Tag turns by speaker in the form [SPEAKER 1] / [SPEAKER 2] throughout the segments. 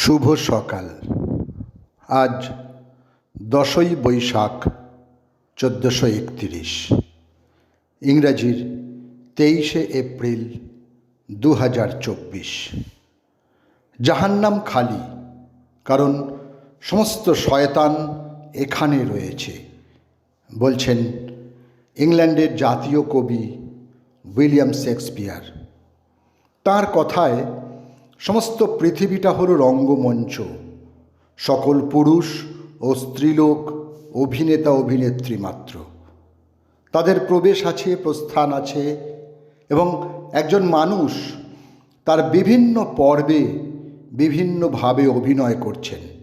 [SPEAKER 1] শুভ সকাল। আজ দশই বৈশাখ, চোদ্দোশো একত্রিশ। ইংরাজির তেইশে এপ্রিল দু হাজার চব্বিশ। জাহান্নাম খালি, কারণ সমস্ত শয়তান এখানে রয়েছে, বলছেন ইংল্যান্ডের জাতীয় কবি উইলিয়াম শেক্সপিয়ার। তার কথায় সমস্ত পৃথিবীটা হলো রঙ্গমঞ্চ। সকল পুরুষ ও স্ত্রীলোক, অভিনেতা, অভিনেত্রী মাত্র। তাদের প্রবেশ আছে, প্রস্থান আছে এবং একজন মানুষ তার বিভিন্ন পর্বে বিভিন্নভাবে অভিনয় করছেন।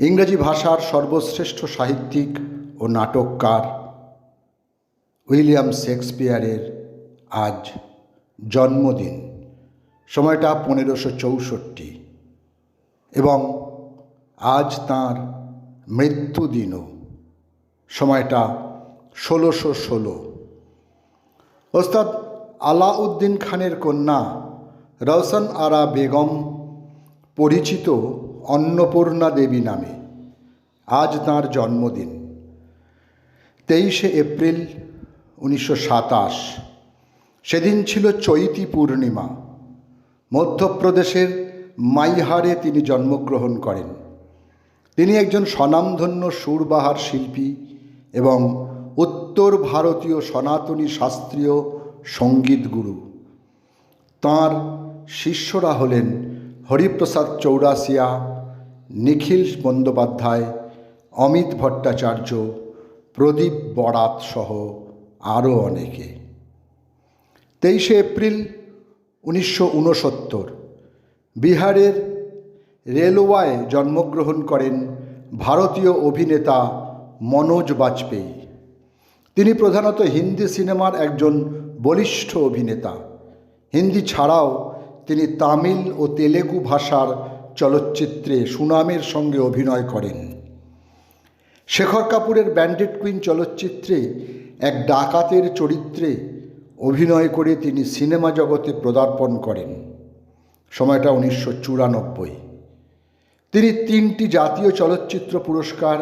[SPEAKER 1] ইংরেজি ভাষার সর্বশ্রেষ্ঠ সাহিত্যিক ও নাটককার উইলিয়াম শেক্সপিয়ারের আজ জন্মদিন। সময়টা পনেরোশো চৌষট্টি। এবং আজ তাঁর মৃত্যুদিনও সময়টা ষোলোশো ষোলো। ওস্তাদ আলাউদ্দিন খানের কন্যা রওশন আরা বেগম পরিচিত অন্নপূর্ণা দেবী নামে আজ তাঁর জন্মদিন। তেইশে এপ্রিল উনিশশো সাতাশ। সেদিন ছিল চৈতি পূর্ণিমা। মধ্যপ্রদেশের মাইহারে তিনি জন্মগ্রহণ করেন। তিনি একজন স্বনামধন্য সুরবাহার শিল্পী এবং উত্তর ভারতীয় সনাতনী শাস্ত্রীয় সংগীত গুরু। তাঁর শিষ্যরা হলেন হরিপ্রসাদ চৌরাসিয়া নিখিল বন্দ্যোপাধ্যায়, অমিত ভট্টাচার্য, প্রদীপ বরাত সহ আরও অনেকে। তেইশে এপ্রিল উনিশশো উনসত্তর বিহারের রেলওয়ায় জন্মগ্রহণ করেন ভারতীয় অভিনেতা মনোজ বাজপেয়ী। তিনি প্রধানত হিন্দি সিনেমার একজন বলিষ্ঠ অভিনেতা। হিন্দি ছাড়াও তিনি তামিল ও তেলেগু ভাষার চলচ্চিত্রে সুনামের সঙ্গে অভিনয় করেন। শেখর কাপুরের ব্যান্ডেড কুইন চলচ্চিত্রে এক ডাকাতের চরিত্রে অভিনয় করে তিনি সিনেমা জগতে পদার্পণ করেন। সময়টা উনিশশো চুরানব্বই। তিনি তিনটি জাতীয় চলচ্চিত্র পুরস্কার,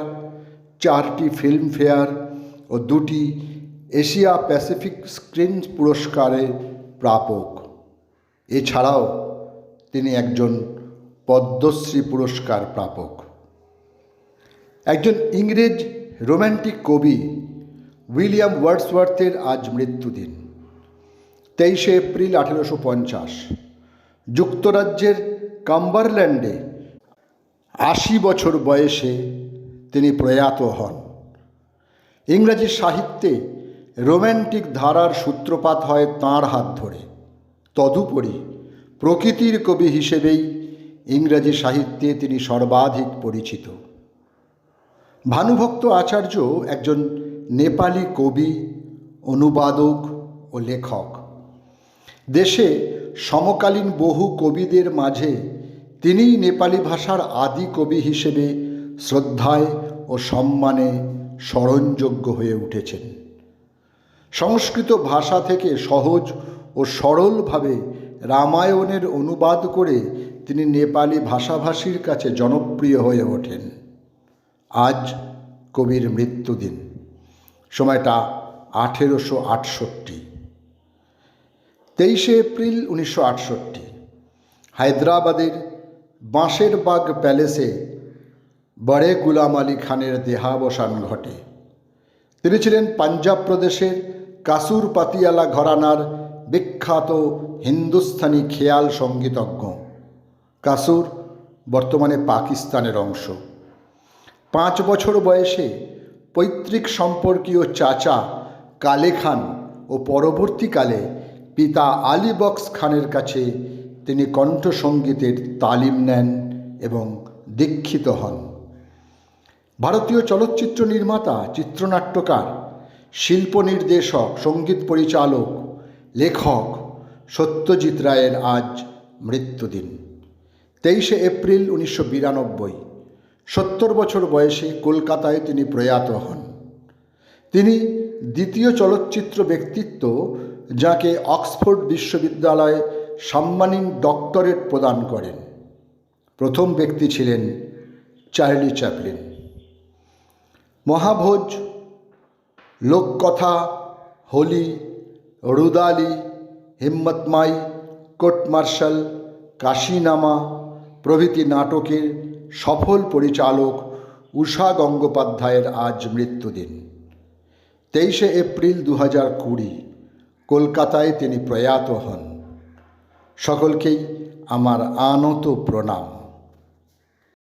[SPEAKER 1] চারটি ফিল্মফেয়ার ও দুটি এশিয়া প্যাসিফিক স্ক্রিন পুরস্কারে প্রাপক। এছাড়াও তিনি একজন পদ্মশ্রী পুরস্কার প্রাপক। একজন ইংরেজ রোম্যান্টিক কবি উইলিয়াম ওয়ার্ডসওয়ার্থের আজ মৃত্যুদিন। তেইশে এপ্রিল আঠেরোশো পঞ্চাশ। যুক্তরাজ্যের কাম্বারল্যান্ডে আশি বছর বয়সে তিনি প্রয়াত হন। ইংরাজি সাহিত্যে রোম্যান্টিক ধারার সূত্রপাত হয় তাঁর হাত ধরে। তদুপরি প্রকৃতির কবি হিসেবেই ইংরাজি সাহিত্যে তিনি সর্বাধিক পরিচিত। ভানুভক্ত আচার্য একজন নেপালি কবি, অনুবাদক ও লেখক। দেশে সমকালীন বহু কবিদের মাঝে তিনিই নেপালি ভাষার আদি কবি হিসেবে শ্রদ্ধায় ও সম্মানে স্মরণযোগ্য হয়ে উঠেছেন। সংস্কৃত ভাষা থেকে সহজ ও সরলভাবে রামায়ণের অনুবাদ করে তিনি নেপালি ভাষাভাষীর কাছে জনপ্রিয় হয়ে ওঠেন। আজ কবির মৃত্যুদিন। সময়টা আঠেরোশো আটষট্টি। তেইশে এপ্রিল উনিশশো আটষট্টি, হায়দ্রাবাদের বাঁশের বাগ প্যালেসে বড়ে গুলাম আলী খানের দেহাবসান ঘটে। তিনি ছিলেন পাঞ্জাব প্রদেশের কাসুর পাতিয়ালা ঘরানার বিখ্যাত হিন্দুস্থানি খেয়াল সঙ্গীতজ্ঞ। কাসুর বর্তমানে পাকিস্তানের অংশ। পাঁচ বছর বয়সে পৈতৃক সম্পর্কীয় চাচা কালে খান ও পরবর্তীকালে পিতা আলী বক্স খানের কাছে তিনি কণ্ঠসঙ্গীতের তালিম নেন এবং দীক্ষিত হন। ভারতীয় চলচ্চিত্র নির্মাতা, চিত্রনাট্যকার, শিল্প নির্দেশক, সংগীত পরিচালক, লেখক সত্যজিৎ রায়ের আজ মৃত্যুদিন। তেইশে এপ্রিল উনিশশো বিরানব্বই, সত্তর বছর বয়সে কলকাতায় তিনি প্রয়াত হন। তিনি দ্বিতীয় চলচ্চিত্র ব্যক্তিত্ব যাকে অক্সফোর্ড বিশ্ববিদ্যালয়ে সম্মানীন ডক্টরেট প্রদান করেন। প্রথম ব্যক্তি ছিলেন Charlie Chaplin. Mahabhoj, Lokkatha, Holi, Rudali, Himmatmai, court martial, Kashinama প্রভৃতি নাটকের সফল পরিচালক উষা গঙ্গোপাধ্যায়ের আজ মৃত্যুদিন। তেইশে এপ্রিল দু হাজার কুড়ি। কলকাতায় তিনি প্রয়াত হন। সকলকেই আমার আনত প্রণাম।